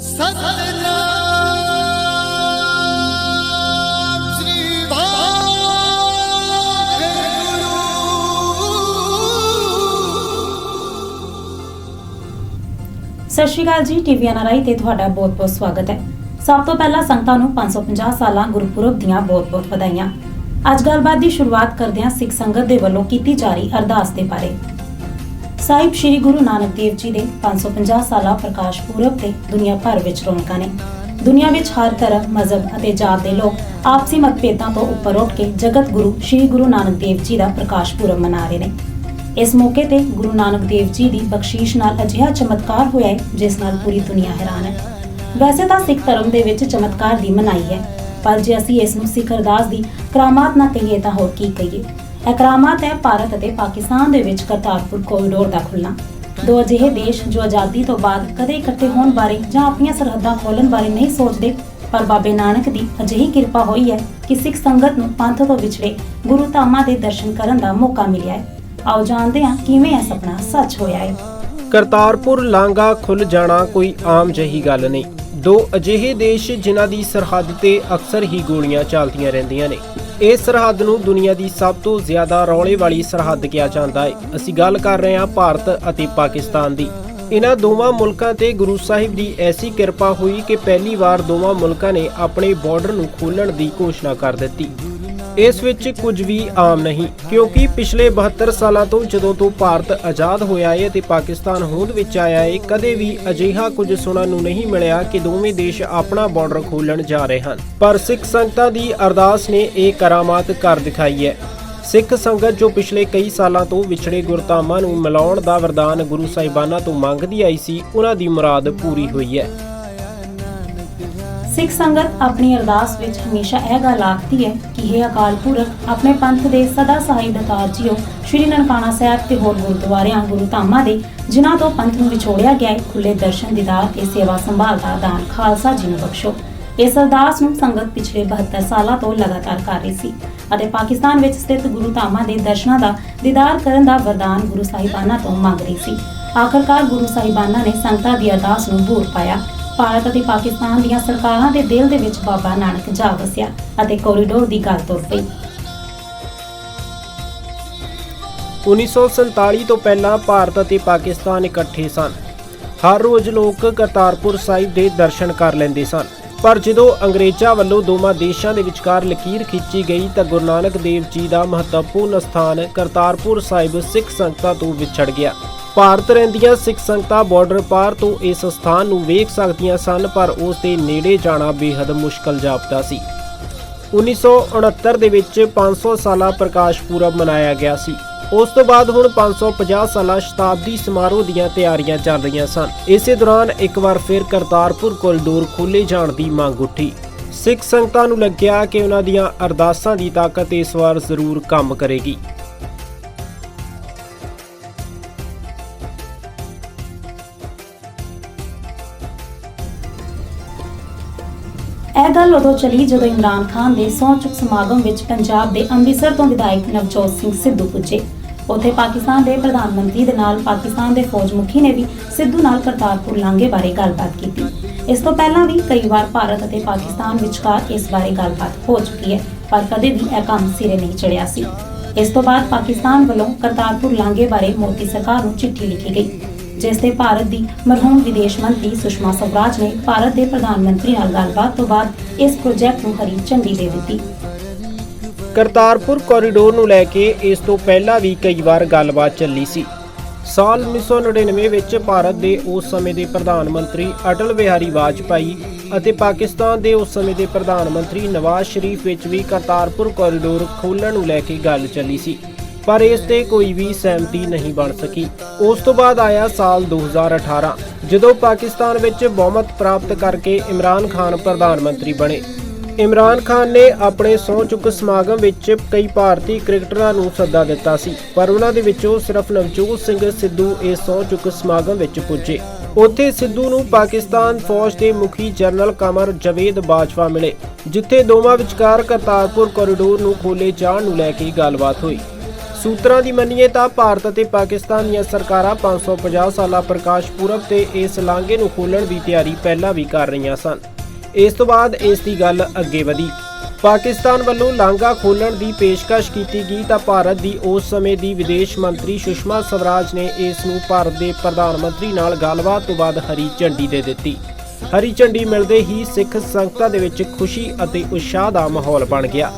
ਸਤਨਾਮ ਸ੍ਰੀ ਵਾਹਿਗੁਰੂ। ਸਤਿ ਸ਼੍ਰੀ ਅਕਾਲ ਜੀ, TV NRI ਤੇ ਤੁਹਾਡਾ ਬਹੁਤ-ਬਹੁਤ ਸਵਾਗਤ ਹੈ। ਸਭ ਤੋਂ ਪਹਿਲਾਂ ਸੰਗਤਾਂ ਨੂੰ 550 ਸਾਲਾਂ ਗੁਰਪੁਰਬ ਦੀਆਂ ਬਹੁਤ-ਬਹੁਤ ਵਧਾਈਆਂ। ਅੱਜ ਗੱਲਬਾਤ ਦੀ ਸ਼ੁਰੂਆਤ ਕਰਦੇ ਹਾਂ ਸਿੱਖ ਸੰਗਤ ਦੇ ਵੱਲੋਂ ਕੀਤੀ ਜਾ ਰਹੀ ਅਰਦਾਸ ਦੇ ਬਾਰੇ। ਸਾਹਿਬ ਸ੍ਰੀ ਗੁਰੂ ਨਾਨਕ ਦੇਵ ਜੀ ਦੇ 550 ਸਾਲਾ ਪ੍ਰਕਾਸ਼ ਪੁਰਬ ਤੇ ਦੁਨੀਆ ਭਰ ਵਿੱਚ ਰੌਣਕਾਂ ਨੇ। ਦੁਨੀਆ ਵਿੱਚ ਹਰ ਧਰਮ ਮਜ਼ਹਬ ਅਤੇ ਜਾਤ ਦੇ ਲੋਕ ਆਪਸੀ ਮਤਭੇਦਾਂ ਤੋਂ ਉੱਪਰ ਉੱਠ ਕੇ ਜਗਤ ਗੁਰੂ ਸ੍ਰੀ ਗੁਰੂ ਨਾਨਕ ਦੇਵ ਜੀ ਦਾ ਪ੍ਰਕਾਸ਼ ਪੁਰਬ ਮਨਾ ਰਹੇ ਨੇ। ਇਸ ਮੌਕੇ ਤੇ ਗੁਰੂ ਨਾਨਕ ਦੇਵ ਜੀ ਦੀ ਬਖਸ਼ੀਸ਼ ਨਾਲ ਅਜਿਹਾ ਚਮਤਕਾਰ ਹੋਇਆ ਹੈ, ਜਿਸ ਨਾਲ ਪੂਰੀ ਦੁਨੀਆ ਹੈਰਾਨ ਹੈ। ਵੈਸੇ ਤਾਂ ਸਿੱਖ ਧਰਮ ਦੇ ਵਿੱਚ ਚਮਤਕਾਰ ਦੀ ਮਨਾਈ ਹੈ, ਪਰ ਜੇ ਅਸੀਂ ਇਸ ਨੂੰ ਸਿੱਖ ਅਰਦਾਸ ਦੀ ਕਰਾਮਾਤ ਨਾ ਕਹੀਏ ਤਾਂ ਹੋਰ ਕੀ ਕਹੀਏ। ਇਹ ਕਰਾਮਾਤ ਹੈ ਭਾਰਤ ਅਤੇ ਪਾਕਿਸਤਾਨ ਦੇ ਵਿੱਚ ਕਰਤਾਰਪੁਰ ਕੋਰੀਡੋਰ ਦਾ ਖੁੱਲ੍ਹਣਾ। ਦੋ ਅਜਿਹੇ ਦੇਸ਼ ਜੋ ਆਜ਼ਾਦੀ ਤੋਂ ਬਾਅਦ ਕਦੇ ਇਕੱਠੇ ਹੋਣ ਬਾਰੇ ਜਾਂ ਆਪਣੀਆਂ ਸਰਹੱਦਾਂ ਖੋਲ੍ਹਣ ਬਾਰੇ ਨਹੀਂ ਸੋਚਦੇ, ਪਰ ਬਾਬੇ ਨਾਨਕ ਦੀ ਅਜਿਹੀ ਕਿਰਪਾ ਹੋਈ ਹੈ ਕਿ ਸਿੱਖ ਸੰਗਤ ਨੂੰ ਪੰਥ ਤੋਂ ਵਿਛੜੇ ਗੁਰੂ ਧਾਮਾਂ ਦੇ ਦਰਸ਼ਨ ਕਰਨ ਦਾ ਮੌਕਾ ਮਿਲਿਆ ਹੈ। ਆਓ ਜਾਣਦੇ ਹਾਂ ਕਿਵੇਂ ਇਹ ਸੁਪਨਾ ਸੱਚ ਹੋਇਆ ਹੈ। ਕਰਤਾਰਪੁਰ ਲਾਂਘਾ ਖੁੱਲ ਜਾਣਾ ਕੋਈ ਆਮ ਜਹੀ ਗੱਲ ਨਹੀਂ। ਦੋ ਅਜਿਹੇ ਦੇਸ਼ ਜਿਨ੍ਹਾਂ ਦੀ ਸਰਹੱਦ ਤੇ ਅਕਸਰ ਹੀ ਗੋਲੀਆਂ ਚੱਲਦੀਆਂ ਰਹਿੰਦੀਆਂ ਨੇ। ਇਸ ਸਰਹੱਦ ਨੂੰ ਦੁਨੀਆ ਦੀ ਸਭ ਤੋਂ ਜ਼ਿਆਦਾ ਰੌਲੇ ਵਾਲੀ ਸਰਹੱਦ ਕਿਹਾ ਜਾਂਦਾ ਹੈ। ਅਸੀਂ ਗੱਲ ਕਰ ਰਹੇ ਹਾਂ ਭਾਰਤ ਅਤੇ ਪਾਕਿਸਤਾਨ ਦੀ। ਇਹਨਾਂ ਦੋਵਾਂ ਮੁਲਕਾਂ ਤੇ ਗੁਰੂ ਸਾਹਿਬ ਦੀ ਐਸੀ ਕਿਰਪਾ ਹੋਈ ਕਿ ਪਹਿਲੀ ਵਾਰ ਦੋਵਾਂ ਮੁਲਕਾਂ ਨੇ ਆਪਣੇ ਬਾਰਡਰ ਨੂੰ ਖੋਲ੍ਹਣ ਦੀ ਘੋਸ਼ਣਾ ਕਰ ਦਿੱਤੀ। ਇਸ ਵਿੱਚ ਕੁਝ ਵੀ ਆਮ ਨਹੀਂ, ਕਿਉਂਕਿ ਪਿਛਲੇ 72 ਸਾਲਾਂ ਤੋਂ ਜਦੋਂ ਤੋਂ ਭਾਰਤ ਆਜ਼ਾਦ ਹੋਇਆ ਹੈ ਤੇ ਪਾਕਿਸਤਾਨ ਹੋਂਦ ਵਿੱਚ ਆਇਆ ਹੈ, ਕਦੇ ਵੀ ਅਜਿਹਾ ਕੁਝ ਸੁਣਨ ਨੂੰ ਨਹੀਂ ਮਿਲਿਆ ਕਿ ਦੋਵੇਂ ਦੇਸ਼ ਆਪਣਾ ਬਾਰਡਰ ਖੋਲਣ ਜਾ ਰਹੇ ਹਨ। ਪਰ ਸਿੱਖ ਸੰਗਤਾਂ ਦੀ ਅਰਦਾਸ ਨੇ ਇਹ ਕਰਾਮਾਤ ਕਰ ਦਿਖਾਈ ਹੈ। ਸਿੱਖ ਸੰਗਤ ਜੋ ਪਿਛਲੇ ਕਈ ਸਾਲਾਂ ਤੋਂ ਵਿਛੜੇ ਗੁਰਧਾਮਾਂ ਨੂੰ ਮਿਲਾਉਣ ਦਾ ਵਰਦਾਨ ਗੁਰੂ ਸਾਹਿਬਾਨਾਂ ਤੋਂ ਮੰਗਦੀ ਆਈ ਸੀ, ਉਹਨਾਂ ਦੀ ਮੁਰਾਦ ਪੂਰੀ ਹੋਈ ਹੈ। ਸਿੱਖ ਸੰਗਤ ਆਪਣੀ ਅਰਦਾਸ ਵਿੱਚ ਹਮੇਸ਼ਾ ਇਹ ਗੱਲ ਆਖਦੀ ਹੈ ਕਿ ਇਹ ਅਕਾਲ ਪੁਰਖ, ਆਪਣੇ ਪੰਥ ਦੇ ਸਦਾ ਸਹਾਈ ਦਾਤਾਰ ਜੀਓ। ਸ਼੍ਰੀ ਨਨਕਾਣਾ ਸਾਹਿਬ ਤੇ ਹੋਰ ਗੁਰਦੁਆਰਿਆਂ ਗੁਰੂ ਧਾਮਾਂ ਦੇ, ਜਿਨ੍ਹਾਂ ਤੋਂ ਪੰਥ ਨੂੰ ਵਿਛੋੜਿਆ ਗਿਆ ਹੈ ਖੁੱਲੇ ਦਰਸ਼ਨ ਦੀਦਾਰ ਤੇ ਸੇਵਾ ਸੰਭਾਲ ਦਾ ਦਾਨ ਖਾਲਸਾ ਜੀ ਨੂੰ ਬਖਸ਼ੋ। ਇਸ ਅਰਦਾਸ ਨੂੰ ਸੰਗਤ ਪਿਛਲੇ 72 ਸਾਲਾਂ ਤੋਂ ਲਗਾਤਾਰ ਕਰ ਰਹੀ ਸੀ ਅਤੇ ਪਾਕਿਸਤਾਨ ਵਿੱਚ ਸਥਿਤ ਗੁਰੂ ਧਾਮਾਂ ਦੇ ਦਰਸ਼ਨਾਂ ਦਾ ਦੀਦਾਰ ਕਰਨ ਦਾ ਵਰਦਾਨ ਗੁਰੂ ਸਾਹਿਬਾਨਾਂ ਤੋਂ ਮੰਗ ਰਹੀ ਸੀ। ਆਖਰਕਾਰ ਗੁਰੂ ਸਾਹਿਬਾਨਾਂ ਨੇ ਸੰਗਤਾਂ ਦੀ ਅਰਦਾਸ ਨੂੰ ਦੂਰ ਪਾਇਆ। ਭਾਰਤ ਅਤੇ ਪਾਕਿਸਤਾਨ ਦੀਆਂ ਸਰਕਾਰਾਂ ਦੇ ਦਿਲ ਦੇ ਵਿੱਚ ਬਾਬਾ ਨਾਨਕ ਜਾ ਵਸਿਆ ਅਤੇ ਕੋਰੀਡੋਰ ਦੀ ਗੱਲ ਤੁਰ ਪਈ। 1947 ਤੋਂ ਪਹਿਲਾਂ ਭਾਰਤ ਅਤੇ ਪਾਕਿਸਤਾਨ ਇਕੱਠੇ ਸਨ। ਹਰ ਰੋਜ਼ ਲੋਕ ਕਰਤਾਰਪੁਰ ਸਾਹਿਬ ਦੇ ਦਰਸ਼ਨ ਕਰ ਲੈਂਦੇ ਸਨ। ਪਰ ਜਦੋਂ ਅੰਗਰੇਜ਼ਾਂ ਵੱਲੋਂ ਦੋਵਾਂ ਦੇਸ਼ਾਂ ਦੇ ਵਿਚਕਾਰ ਲਕੀਰ ਖਿੱਚੀ ਗਈ ਤਾਂ ਗੁਰੂ ਨਾਨਕ ਦੇਵ ਜੀ ਦਾ ਮਹੱਤਵਪੂਰਨ ਸਥਾਨ ਕਰਤਾਰਪੁਰ ਸਾਹਿਬ ਸਿੱਖ ਸੰਗਤਾਂ ਤੋਂ ਵਿਛੜ ਗਿਆ। ਭਾਰਤ ਰਹਿੰਦੀਆਂ ਸਿੱਖ ਸੰਗਤਾਂ ਬਾਰਡਰ ਪਾਰ ਤੋਂ ਇਸ ਸਥਾਨ ਨੂੰ ਵੇਖ ਸਕਦੀਆਂ ਸਨ, ਪਰ ਉਸ ਦੇ ਨੇੜੇ ਜਾਣਾ ਬੇहद ਮੁਸ਼ਕਲ ਜਾਪਦਾ ਸੀ। 1969 ਦੇ ਵਿੱਚ 500 ਸਾਲਾ ਪ੍ਰਕਾਸ਼ ਪੁਰਬ ਮਨਾਇਆ ਗਿਆ ਸੀ। ਉਸ ਤੋਂ ਬਾਅਦ ਹੁਣ 550 ਸਾਲਾ ਸ਼ਤਾਬਦੀ ਸਮਾਰੋਹ ਦੀਆਂ ਤਿਆਰੀਆਂ ਚੱਲ ਰਹੀਆਂ ਸਨ। ਇਸੇ ਦੌਰਾਨ ਇੱਕ ਵਾਰ ਫਿਰ ਕਰਤਾਰਪੁਰ ਕੋਰੀਡੋਰ ਖੋਲੇ ਜਾਣ ਦੀ ਮੰਗ ਉੱਠੀ। ਸਿੱਖ ਸੰਗਤਾਂ ਨੂੰ ਲੱਗਿਆ ਕਿ ਉਹਨਾਂ ਦੀਆਂ ਅਰਦਾਸਾਂ ਦੀ ਤਾਕਤ ਇਸ ਵਾਰ ਜ਼ਰੂਰ ਕੰਮ ਕਰੇਗੀ। ਗੱਲ ਉਦੋਂ ਚੱਲੀ ਜਦੋਂ ਇਮਰਾਨ ਖਾਨ ਦੇ ਸਹੁੰ ਚੁੱਕ ਸਮਾਗਮ ਵਿੱਚ ਪੰਜਾਬ ਦੇ ਅੰਮ੍ਰਿਤਸਰ ਤੋਂ ਵਿਧਾਇਕ ਨਵਜੋਤ ਸਿੰਘ ਸਿੱਧੂ ਪੁੱਜੇ। ਉੱਥੇ ਪਾਕਿਸਤਾਨ ਦੇ ਪ੍ਰਧਾਨ ਮੰਤਰੀ ਦੇ ਨਾਲ ਪਾਕਿਸਤਾਨ ਦੇ ਫੌਜ ਮੁਖੀ ਨੇ ਵੀ ਸਿੱਧੂ ਨਾਲ ਕਰਤਾਰਪੁਰ ਲਾਂਘੇ ਬਾਰੇ ਗੱਲਬਾਤ ਕੀਤੀ। ਇਸ ਤੋਂ ਪਹਿਲਾਂ ਵੀ ਕਈ ਵਾਰ ਭਾਰਤ ਅਤੇ ਪਾਕਿਸਤਾਨ ਵਿਚਕਾਰ ਇਸ ਬਾਰੇ ਗੱਲਬਾਤ ਹੋ ਚੁੱਕੀ ਹੈ, ਪਰ ਕਦੇ ਵੀ ਇਹ ਕੰਮ ਸਿਰੇ ਨਹੀਂ ਚੜਿਆ ਸੀ। ਇਸ ਤੋਂ ਬਾਅਦ ਪਾਕਿਸਤਾਨ ਵੱਲੋਂ ਕਰਤਾਰਪੁਰ ਲਾਂਘੇ ਬਾਰੇ ਮੋਦੀ ਸਰਕਾਰ ਨੂੰ ਚਿੱਠੀ ਲਿਖੀ ਗਈ। ਜਿਸ ਤੇ ਭਾਰਤ ਦੀ ਮਰਹੂਮ ਵਿਦੇਸ਼ ਮੰਤਰੀ ਸੁਸ਼ਮਾ ਸਵਰਾਜ ਨੇ ਭਾਰਤ ਦੇ ਪ੍ਰਧਾਨ ਮੰਤਰੀ ਨਾਲ ਗੱਲਬਾਤ ਤੋਂ ਬਾਅਦ ਇਸ ਪ੍ਰੋਜੈਕਟ ਨੂੰ ਹਰੀ ਝੰਡੀ ਦੇ ਦਿੱਤੀ। ਕਰਤਾਰਪੁਰ ਕੋਰੀਡੋਰ ਨੂੰ ਲੈ ਕੇ ਇਸ ਤੋਂ ਪਹਿਲਾਂ ਵੀ ਕਈ ਵਾਰ ਗੱਲਬਾਤ ਚੱਲੀ ਸੀ। ਸਾਲ 1999 ਵਿੱਚ ਭਾਰਤ ਦੇ ਉਸ ਸਮੇਂ ਦੇ ਪ੍ਰਧਾਨ ਮੰਤਰੀ ਅਟਲ ਬਿਹਾਰੀ ਵਾਜਪਾਈ ਅਤੇ ਪਾਕਿਸਤਾਨ ਦੇ ਉਸ ਸਮੇਂ ਦੇ ਪ੍ਰਧਾਨ ਮੰਤਰੀ ਨਵਾਜ਼ ਸ਼ਰੀਫ ਵਿੱਚ ਵੀ ਕਰਤਾਰਪੁਰ ਕੋਰੀਡੋਰ ਖੋਲ੍ਹਣ ਨੂੰ ਲੈ ਕੇ ਗੱਲ ਚੱਲੀ ਸੀ। ਪਰ ਇਸ ਤੇ ਕੋਈ ਵੀ ਸਹਿਮਤੀ ਨਹੀਂ ਬਣ ਸਕੀ। ਉਸ ਤੋਂ ਬਾਅਦ ਆਇਆ ਸਾਲ 2018 ਜਦੋਂ ਪਾਕਿਸਤਾਨ ਵਿੱਚ ਬਹੁਮਤ ਪ੍ਰਾਪਤ ਕਰਕੇ ਇਮਰਾਨ ਖਾਨ ਪ੍ਰਧਾਨ ਮੰਤਰੀ ਬਣੇ। ਇਮਰਾਨ ਖਾਨ ਨੇ ਆਪਣੇ ਸਹੁੰ ਚੁੱਕ ਸਮਾਗਮ ਵਿੱਚ ਕਈ ਭਾਰਤੀ ਕ੍ਰਿਕਟਰਾਂ ਨੂੰ ਸੱਦਾ ਦਿੱਤਾ ਸੀ, ਪਰ ਉਹਨਾਂ ਦੇ ਵਿੱਚੋਂ ਸਿਰਫ ਨਵਜੋਤ ਸਿੰਘ ਸਿੱਧੂ ਇਸ ਸਹੁੰ ਚੁੱਕ ਸਮਾਗਮ ਵਿੱਚ ਪੁੱਜੇ। ਉੱਥੇ ਸਿੱਧੂ ਨੂੰ ਪਾਕਿਸਤਾਨ ਫੌਜ ਦੇ ਮੁਖੀ ਜਨਰਲ ਕਮਰ ਜਵੇਦ ਬਾਜਵਾ ਮਿਲੇ, ਜਿੱਥੇ ਦੋਵਾਂ ਵਿਚਕਾਰ ਕਰਤਾਰਪੁਰ ਕੋਰੀਡੋਰ ਨੂੰ ਖੋਲੇ ਜਾਣ ਨੂੰ ਲੈ ਕੇ ਗੱਲਬਾਤ ਹੋਈ। ਸੂਤਰਾਂ ਦੀ ਮੰਨੀਏ ਤਾਂ ਭਾਰਤ ਅਤੇ ਪਾਕਿਸਤਾਨ ਦੀਆਂ ਸਰਕਾਰਾਂ 550 ਸਾਲਾ ਪ੍ਰਕਾਸ਼ ਪੁਰਬ ਤੇ ਇਸ ਲਾਂਘੇ ਨੂੰ ਖੋਲ੍ਹਣ ਦੀ ਤਿਆਰੀ ਪਹਿਲਾਂ ਵੀ ਕਰ ਰਹੀਆਂ ਸਨ। ਇਸ ਤੋਂ ਬਾਅਦ ਇਸ ਦੀ ਗੱਲ ਅੱਗੇ ਵਧੀ। ਪਾਕਿਸਤਾਨ ਵੱਲੋਂ ਲਾਂਘਾ ਖੋਲ੍ਹਣ ਦੀ ਪੇਸ਼ਕਸ਼ ਕੀਤੀ ਗਈ ਤਾਂ ਭਾਰਤ ਦੀ ਉਸ ਸਮੇਂ ਦੀ ਵਿਦੇਸ਼ ਮੰਤਰੀ ਸੁਸ਼ਮਾ ਸਵਰਾਜ ਨੇ ਇਸ ਨੂੰ ਭਾਰਤ ਦੇ ਪ੍ਰਧਾਨ ਮੰਤਰੀ ਨਾਲ ਗੱਲਬਾਤ ਤੋਂ ਬਾਅਦ ਹਰੀ ਝੰਡੀ ਦੇ ਦਿੱਤੀ। ਹਰੀ ਝੰਡੀ ਮਿਲਦੇ ਹੀ ਸਿੱਖ ਸੰਗਤਾਂ ਦੇ ਵਿੱਚ ਖੁਸ਼ੀ ਅਤੇ ਉਤਸ਼ਾਹ ਦਾ ਮਾਹੌਲ ਬਣ ਗਿਆ।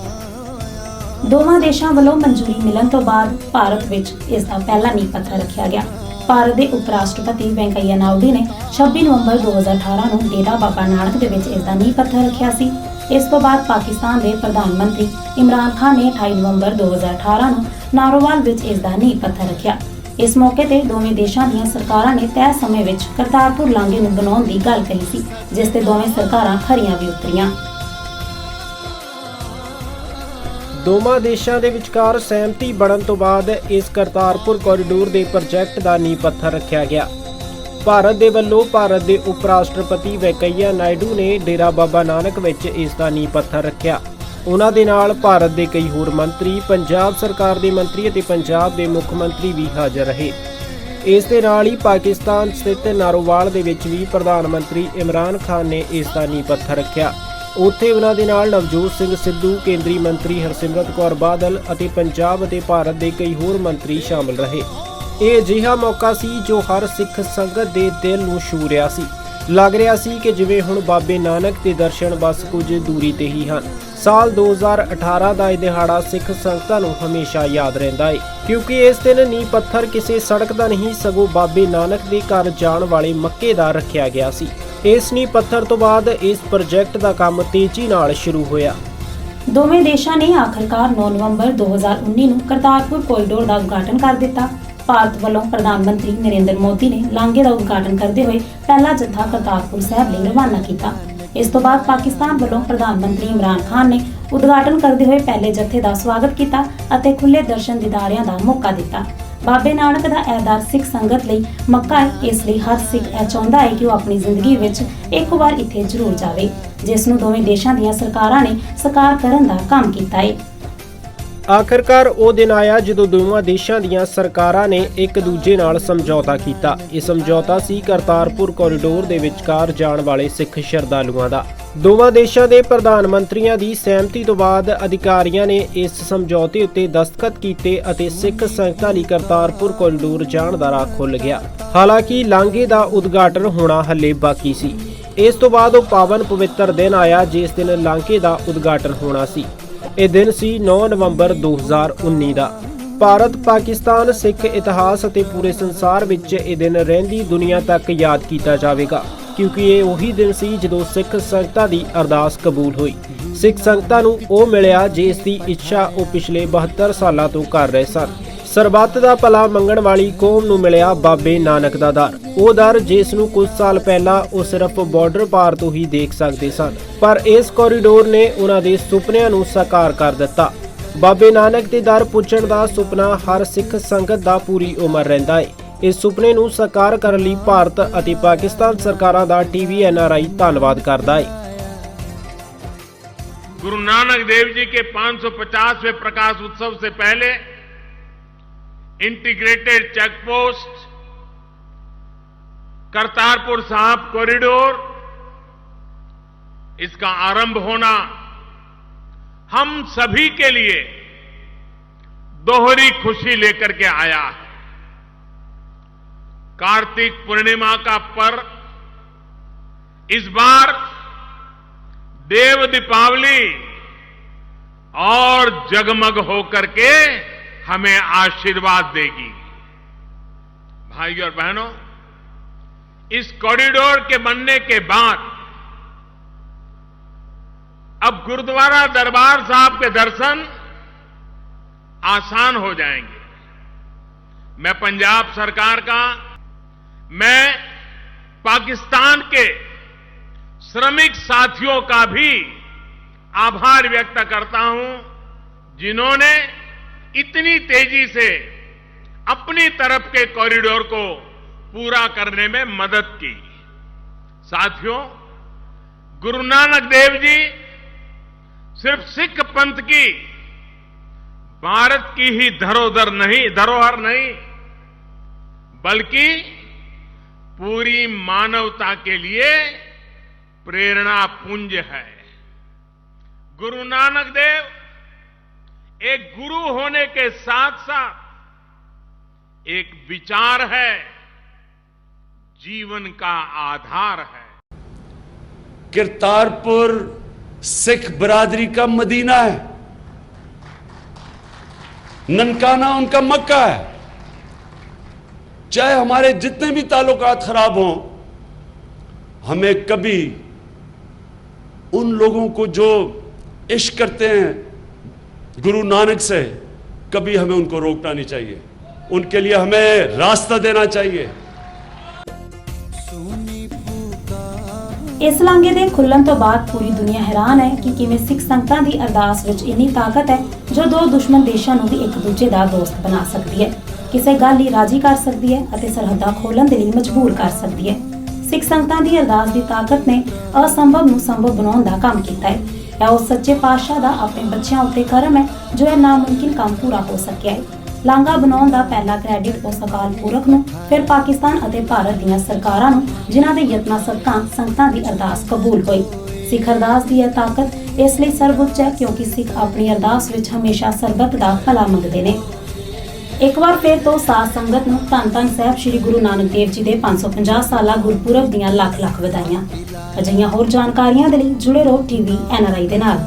ਦੋਵਾਂ ਦੇਸ਼ਾਂ ਵੱਲੋਂ ਮਨਜ਼ੂਰੀ ਮਿਲਣ ਤੋਂ ਬਾਅਦ ਭਾਰਤ ਵਿੱਚ ਇਸ ਦਾ ਪਹਿਲਾ ਨੀਂਹ ਪੱਥਰ ਰੱਖਿਆ ਗਿਆ। ਭਾਰਤ ਦੇ ਉਪ ਰਾਸ਼ਟਰਪਤੀ ਵੈਂਕਈਆ ਨਾਇਡੂ ਨੇ 26 ਨਵੰਬਰ 2018 ਨੂੰ ਡੇਰਾ ਬਾਬਾ ਨਾਨਕ ਦੇ ਵਿੱਚ ਇਸ ਦਾ ਨੀਂਹ ਪੱਥਰ ਰੱਖਿਆ ਸੀ। ਇਸ ਤੋਂ ਬਾਅਦ ਪਾਕਿਸਤਾਨ ਦੇ ਪ੍ਰਧਾਨ ਮੰਤਰੀ ਇਮਰਾਨ ਖਾਨ ਨੇ 28 ਨਵੰਬਰ 2018 ਨੂੰ ਨਾਰੋਵਾਲ ਵਿੱਚ ਇਸ ਦਾ ਨੀਂਹ ਪੱਥਰ ਰੱਖਿਆ। ਇਸ ਮੌਕੇ ਤੇ ਦੋਵੇਂ ਦੇਸ਼ਾਂ ਦੀਆਂ ਸਰਕਾਰਾਂ ਨੇ ਤੈਅ ਸਮੇਂ ਵਿੱਚ ਕਰਤਾਰਪੁਰ ਲਾਂਘੇ ਨੂੰ ਬਣਾਉਣ ਦੀ ਗੱਲ ਕਹੀ ਸੀ, ਜਿਸ ਤੇ ਦੋਵੇਂ ਸਰਕਾਰਾਂ ਖਰੀਆਂ ਵੀ ਉਤਰੀਆਂ। ਦੋਵਾਂ ਦੇਸ਼ਾਂ ਦੇ ਵਿਚਕਾਰ ਸਹਿਮਤੀ ਬਣਨ ਤੋਂ ਬਾਅਦ ਇਸ ਕਰਤਾਰਪੁਰ ਕੋਰੀਡੋਰ ਦੇ ਪ੍ਰੋਜੈਕਟ ਦਾ ਨੀਂਹ ਪੱਥਰ ਰੱਖਿਆ ਗਿਆ। ਭਾਰਤ ਦੇ ਵੱਲੋਂ ਭਾਰਤ ਦੇ ਉਪ ਰਾਸ਼ਟਰਪਤੀ ਵੈਂਕਈਆ ਨਾਇਡੂ ਨੇ ਡੇਰਾ ਬਾਬਾ ਨਾਨਕ ਵਿੱਚ ਇਸ ਦਾ ਨੀਂਹ ਪੱਥਰ ਰੱਖਿਆ। ਉਹਨਾਂ ਦੇ ਨਾਲ ਭਾਰਤ ਦੇ ਕਈ ਹੋਰ ਮੰਤਰੀ, ਪੰਜਾਬ ਸਰਕਾਰ ਦੇ ਮੰਤਰੀ ਅਤੇ ਪੰਜਾਬ ਦੇ ਮੁੱਖ ਮੰਤਰੀ ਵੀ ਹਾਜ਼ਰ ਰਹੇ। ਇਸ ਦੇ ਨਾਲ ਹੀ ਪਾਕਿਸਤਾਨ ਸਥਿਤ ਨਾਰੋਵਾਲ ਦੇ ਵਿੱਚ ਵੀ ਪ੍ਰਧਾਨ ਮੰਤਰੀ ਇਮਰਾਨ ਖਾਨ ਨੇ ਇਸ ਦਾ ਨੀਂਹ ਪੱਥਰ ਰੱਖਿਆ। ਉੱਥੇ ਉਹਨਾਂ ਦੇ ਨਾਲ ਨਵਜੋਤ ਸਿੰਘ ਸਿੱਧੂ, ਕੇਂਦਰੀ ਮੰਤਰੀ ਹਰਸਿਮਰਤ ਕੌਰ ਬਾਦਲ ਅਤੇ ਪੰਜਾਬ ਅਤੇ ਭਾਰਤ ਦੇ ਕਈ ਹੋਰ ਮੰਤਰੀ ਸ਼ਾਮਲ ਰਹੇ। ਇਹ ਅਜਿਹਾ ਮੌਕਾ ਸੀ ਜੋ ਹਰ ਸਿੱਖ ਸੰਗਤ ਦੇ ਦਿਲ ਨੂੰ ਛੂ ਰਿਹਾ ਸੀ। ਲੱਗ ਰਿਹਾ ਸੀ ਕਿ ਜਿਵੇਂ ਹੁਣ ਬਾਬੇ ਨਾਨਕ ਦੇ ਦਰਸ਼ਨ ਬਸ ਕੁਝ ਦੂਰੀ ਤੇ ਹੀ ਹਨ। ਸਾਲ 2018 ਦਾ ਇਹ ਦਿਹਾੜਾ ਸਿੱਖ ਸੰਗਤਾਂ ਨੂੰ ਹਮੇਸ਼ਾ ਯਾਦ ਰਹਿੰਦਾ ਹੈ ਕਿਉਂਕਿ ਇਸ ਦਿਨ ਨੀਂਹ ਪੱਥਰ ਕਿਸੇ ਸੜਕ ਦਾ ਨਹੀਂ, ਸਗੋਂ ਬਾਬੇ ਨਾਨਕ ਦੇ ਘਰ ਜਾਣ ਵਾਲੇ ਮੱਕੇ ਦਾ ਰੱਖਿਆ ਗਿਆ ਸੀ। ਇਸ ਨੀਂਹ ਪੱਥਰ ਤੋਂ ਬਾਅਦ ਇਸ ਪ੍ਰੋਜੈਕਟ ਦਾ ਕੰਮ ਤੇਜ਼ੀ ਨਾਲ ਸ਼ੁਰੂ ਹੋਇਆ। ਦੋਵੇਂ ਦੇਸ਼ਾਂ ਨੇ ਆਖਰਕਾਰ 9 ਨਵੰਬਰ 2019 ਨੂੰ ਕਰਤਾਰਪੁਰ ਕੋਰੀਡੋਰ ਦਾ ਉਦਘਾਟਨ ਕਰ ਦਿੱਤਾ। ਭਾਰਤ ਵੱਲੋਂ ਪ੍ਰਧਾਨ ਮੰਤਰੀ ਨਰਿੰਦਰ ਮੋਦੀ ਨੇ ਲਾਂਘੇ ਦਾ ਉਦਘਾਟਨ ਕਰਦੇ ਹੋਏ ਪਹਿਲਾ ਜੱਥਾ ਕਰਤਾਰਪੁਰ ਸਾਹਿਬ ਲਈ ਰਵਾਨਾ ਕੀਤਾ। ਇਸ ਤੋਂ ਬਾਅਦ ਪਾਕਿਸਤਾਨ ਵੱਲੋਂ ਪ੍ਰਧਾਨ ਮੰਤਰੀ ਇਮਰਾਨ ਖਾਨ ਨੇ ਉਦਘਾਟਨ ਕਰਦੇ ਹੋਏ ਪਹਿਲੇ ਜੱਥੇ ਦਾ ਸਵਾਗਤ ਕੀਤਾ ਅਤੇ ਖੁੱਲੇ ਦਰਸ਼ਨ ਦੀਦਾਰਿਆਂ ਦਾ ਮੌਕਾ ਦਿੱਤਾ। ਬਾਬੇ ਨਾਨਕ ਦਾ ਐਦਾਰ ਸਿੱਖ ਸੰਗਤ ਲਈ ਮੱਕਾ ਹੈ। ਇਸ ਲਈ ਹਰ ਸਿੱਖ ਇਹ ਚਾਹੁੰਦਾ ਹੈ ਕਿ ਉਹ ਆਪਣੀ ਜ਼ਿੰਦਗੀ ਵਿੱਚ ਇੱਕ ਵਾਰ ਇੱਥੇ ਜ਼ਰੂਰ ਜਾਵੇ, ਜਿਸ ਨੂੰ ਦੋਵੇਂ ਦੇਸ਼ਾਂ ਦੀਆਂ ਸਰਕਾਰਾਂ ਨੇ ਸਾਕਾਰ ਕਰਨ ਦਾ ਕੰਮ ਕੀਤਾ ਹੈ। ਆਖਰਕਾਰ ਉਹ ਦਿਨ ਆਇਆ ਜਦੋਂ ਦੋਵਾਂ ਦੇਸ਼ਾਂ ਦੀਆਂ ਸਰਕਾਰਾਂ ਨੇ ਇੱਕ ਦੂਜੇ ਨਾਲ ਸਮਝੌਤਾ ਕੀਤਾ। ਇਹ ਸਮਝੌਤਾ ਸੀ ਕਰਤਾਰਪੁਰ ਕੋਰੀਡੋਰ ਦੇ ਵਿਚਕਾਰ ਜਾਣ ਵਾਲੇ ਸਿੱਖ ਸ਼ਰਧਾਲੂਆਂ ਦਾ। ਦੋਵਾਂ ਦੇਸ਼ਾਂ ਦੇ ਪ੍ਰਧਾਨ ਮੰਤਰੀਆਂ ਦੀ ਸਹਿਮਤੀ ਤੋਂ ਬਾਅਦ ਅਧਿਕਾਰੀਆਂ ਨੇ ਇਸ ਸਮਝੌਤੇ ਉੱਤੇ ਦਸਤਖਤ ਕੀਤੇ ਅਤੇ ਸਿੱਖ ਸੰਗਤਾਂ ਲਈ ਕਰਤਾਰਪੁਰ ਕੋਰੀਡੋਰ ਜਾਣ ਦਾ ਰਾਹ ਖੁੱਲ੍ਹ ਗਿਆ। ਹਾਲਾਂਕਿ ਲਾਂਘੇ ਦਾ ਉਦਘਾਟਨ ਹੋਣਾ ਹੱਲੇ ਬਾਕੀ ਸੀ। ਇਸ ਤੋਂ ਬਾਅਦ ਉਹ ਪਾਵਨ ਪਵਿੱਤਰ ਦਿਨ ਆਇਆ ਜਿਸ ਦਿਨ ਲਾਂਘੇ ਦਾ ਉਦਘਾਟਨ ਹੋਣਾ ਸੀ। ਇਹ ਦਿਨ ਸੀ 9 ਨਵੰਬਰ 2019 ਦਾ। ਭਾਰਤ, ਪਾਕਿਸਤਾਨ, ਸਿੱਖ ਇਤਿਹਾਸ ਅਤੇ ਪੂਰੇ ਸੰਸਾਰ ਵਿੱਚ ਇਹ ਦਿਨ ਰਹਿੰਦੀ ਦੁਨੀਆ ਤੱਕ ਯਾਦ ਕੀਤਾ ਜਾਵੇਗਾ। ਕਿਉਂਕਿ ਇਹ ਉਹੀ ਦਿਨ ਸੀ ਜਦੋਂ ਸਿੱਖ ਸੰਗਤਾਂ ਦੀ ਅਰਦਾਸ ਕਬੂਲ ਹੋਈ। ਸਿੱਖ ਸੰਗਤਾਂ ਨੂੰ ਉਹ ਮਿਲਿਆ ਜਿਸ ਦੀ ਇੱਛਾ ਉਹ ਪਿਛਲੇ 72 ਸਾਲਾਂ ਤੋਂ ਕਰ ਰਹੇ ਸਨ। ਸਰਬੱਤ ਦਾ ਭਲਾ ਮੰਗਣ ਵਾਲੀ ਕੌਮ ਨੂੰ ਮਿਲਿਆ ਬਾਬੇ ਨਾਨਕ ਦਾ ਦਰ। ਉਹ ਦਰ ਜਿਸ ਨੂੰ ਕੁਝ ਸਾਲ ਪਹਿਲਾਂ ਉਹ ਸਿਰਫ ਬਾਰਡਰ ਪਾਰ ਤੋਂ ਹੀ ਦੇਖ ਸਕਦੇ ਸਨ, ਪਰ ਇਸ ਕੋਰੀਡੋਰ ਨੇ ਉਹਨਾਂ ਦੇ ਸੁਪਨਿਆਂ ਨੂੰ ਸਾਕਾਰ ਕਰ ਦਿੱਤਾ। ਬਾਬੇ ਨਾਨਕ ਦੇ ਦਰ ਪੁੱਜਣ ਦਾ ਸੁਪਨਾ ਹਰ ਸਿੱਖ ਸੰਗਤ ਦਾ ਪੂਰੀ ਉਮਰ ਰਹਿੰਦਾ ਹੈ ਇਸ ਸੁਪਨੇ ਨੂੰ ਸਾਕਾਰ ਕਰਨ ਲਈ ਭਾਰਤ ਅਤੇ ਪਾਕਿਸਤਾਨ ਸਰਕਾਰਾਂ ਦਾ ਟੀਵੀ ਐਨਆਰਆਈ ਧੰਨਵਾਦ ਕਰਦਾ ਹੈ गुरु नानक देव जी के 550वें प्रकाश उत्सव से पहले इंटीग्रेटेड चेक पोस्ट करतारपुर साहब कॉरिडोर इसका आरंभ होना हम सभी के लिए दोहरी खुशी लेकर के आया है कार्तिक पूर्णिमा का पर्व। इस बार देव दीपावली और जगमग होकर के हमें आशीर्वाद देगी। भाई और बहनों, इस कॉरिडोर के बनने के बाद अब गुरुद्वारा दरबार साहब के दर्शन आसान हो जाएँगे। मैं पंजाब सरकार का मैं पाकिस्तान के श्रमिक साथियों का भी आभार व्यक्त करता हूँ, जिन्होंने इतनी तेज़ी से अपनी तरफ़ के कॉरिडोर को पूरा करने में मदद की। साथियों, गुरु नानक देव जी सिर्फ़ सिख पंथ की, भारत की ही धरोधर नहीं, धरोहर नहीं, बल्कि पूरी मानवता के लिए प्रेरणा पुंज है। गुरु नानक देव, एक गुरु होने के साथ साथ एक विचार है, जीवन का आधार है। किरतारपुर सिख बरादरी का मदीना है। ननकाना उनका मक्का है। चाहे हमारे जितने भी ताल्लुकात खराब हों हमें कभी उन लोगों को जो इश्क करते हैं गुरु नानक से कभी हमें उनको रोकना नहीं चाहिए उनके लिए हमें रास्ता देना चाहिए ਇਸ ਲਾਂਘੇ ਦੇ ਖੁੱਲਣ ਤੋਂ ਬਾਅਦ ਪੂਰੀ ਦੁਨੀਆ ਹੈਰਾਨ ਹੈ ਕਿ ਕਿਵੇਂ ਸਿੱਖ ਸੰਗਤਾਂ ਦੀ ਅਰਦਾਸ ਵਿੱਚ ਇੰਨੀ ਤਾਕਤ ਹੈ ਜੋ ਦੋ ਦੁਸ਼ਮਣ ਦੇਸ਼ਾਂ ਨੂੰ ਵੀ ਇੱਕ ਦੂਜੇ ਦਾ ਦੋਸਤ ਬਣਾ ਸਕਦੀ ਹੈ ਕਿਸੇ ਗੱਲ ਲਈ ਰਾਜੀ ਕਰ ਸਕਦੀ ਹੈ ਅਤੇ ਸਰਹੱਦਾਂ ਖੋਲਣ ਦੇ ਲਈ ਮਜਬੂਰ ਕਰ ਸਕਦੀ ਹੈ। ਸਿੱਖ ਸੰਗਤਾਂ ਦੀ ਅਰਦਾਸ ਦੀ ਤਾਕਤ ਨੇ ਅਸੰਭਵ ਨੂੰ ਸੰਭਵ ਬਣਾਉਣ ਦਾ ਕੰਮ ਕੀਤਾ ਹੈ। ਇਹ ਉਸ ਸੱਚੇ ਪਾਤਸ਼ਾਹ ਦਾ ਆਪਣੇ ਬੱਚਿਆਂ ਉੱਤੇ ਕਰਮ ਹੈ, ਜੋ ਇਹ ਨਾਮੁਮਕਿਨ ਕੰਮ ਪੂਰਾ ਹੋ ਸਕਿਆ ਹੈ। ਲਾਂਘਾ ਬਣਾਉਣ ਦਾ ਪਹਿਲਾ ਕ੍ਰੈਡਿਟ ਉਸ ਅਕਾਲ ਪੁਰਖ ਨੂੰ, ਫਿਰ ਪਾਕਿਸਤਾਨ ਅਤੇ ਭਾਰਤ ਦੀਆਂ ਸਰਕਾਰਾਂ ਨੂੰ, ਜਿਨ੍ਹਾਂ ਦੇ ਯਤਨਾਂ ਸਦਕਾ ਸੰਗਤਾਂ ਦੀ ਅਰਦਾਸ ਕਬੂਲ ਹੋਈ। ਸਿੱਖ ਅਰਦਾਸ ਦੀ ਇਹ ਤਾਕਤ ਇਸ ਲਈ ਸਰਵਉੱਚ ਹੈ ਕਿਉਂਕਿ ਸਿੱਖ ਆਪਣੀ ਅਰਦਾਸ ਵਿੱਚ ਹਮੇਸ਼ਾ ਸਰਬੱਤ ਦਾ ਭਲਾ ਮੰਗਦੇ ਨੇ। ਇੱਕ ਵਾਰ ਫਿਰ ਤੋਂ ਸਾਧ ਸੰਗਤ ਨੂੰ ਧੰਨ ਧੰਨ ਸਾਹਿਬ ਸ੍ਰੀ ਗੁਰੂ ਨਾਨਕ ਦੇਵ ਜੀ ਦੇ 550 ਸਾਲਾ ਗੁਰਪੁਰਬ ਦੀਆਂ ਲੱਖ ਲੱਖ ਵਧਾਈਆਂ। ਅਜਿਹੀਆਂ ਹੋਰ ਜਾਣਕਾਰੀਆਂ ਦੇ ਲਈ ਜੁੜੇ ਰਹੋ ਟੀਵੀ ਐਨਆਰਆਈ ਦੇ ਨਾਲ।